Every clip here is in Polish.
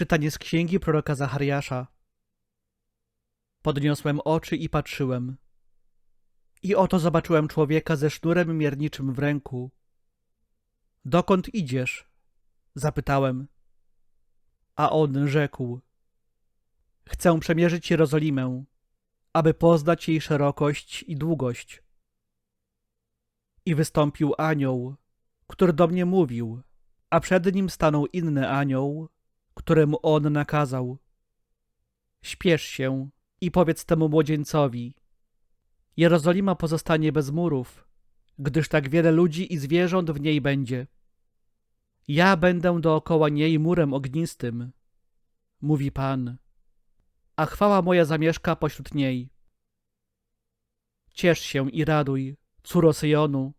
Czytanie z księgi proroka Zachariasza. Podniosłem oczy i patrzyłem. I oto zobaczyłem człowieka ze sznurem mierniczym w ręku. Dokąd idziesz? Zapytałem. A on rzekł: Chcę przemierzyć Jerozolimę, aby poznać jej szerokość i długość. I wystąpił anioł, który do mnie mówił, a przed nim stanął inny anioł, któremu on nakazał: Śpiesz się i powiedz temu młodzieńcowi: Jerozolima pozostanie bez murów, gdyż tak wiele ludzi i zwierząt w niej będzie. Ja będę dookoła niej murem ognistym, mówi Pan, a chwała moja zamieszka pośród niej. Ciesz się i raduj, córo Syjonu,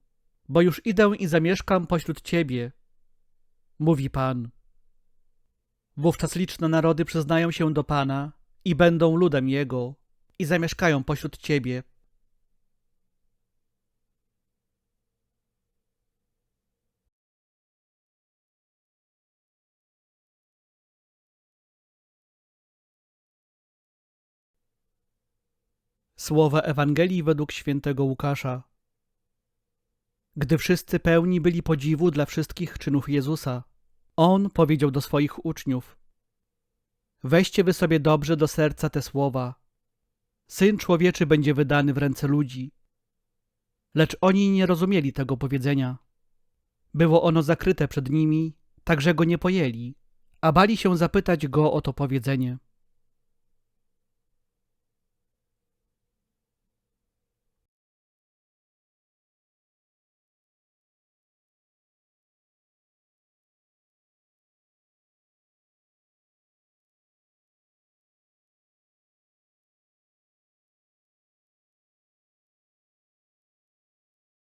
bo już idę i zamieszkam pośród ciebie, mówi Pan. Wówczas liczne narody przyznają się do Pana i będą ludem Jego i zamieszkają pośród Ciebie. Słowa Ewangelii według świętego Łukasza. Gdy wszyscy pełni byli podziwu dla wszystkich czynów Jezusa, On powiedział do swoich uczniów: Weźcie wy sobie dobrze do serca te słowa. Syn człowieczy będzie wydany w ręce ludzi. Lecz oni nie rozumieli tego powiedzenia. Było ono zakryte przed nimi, tak że go nie pojęli, a bali się zapytać go o to powiedzenie.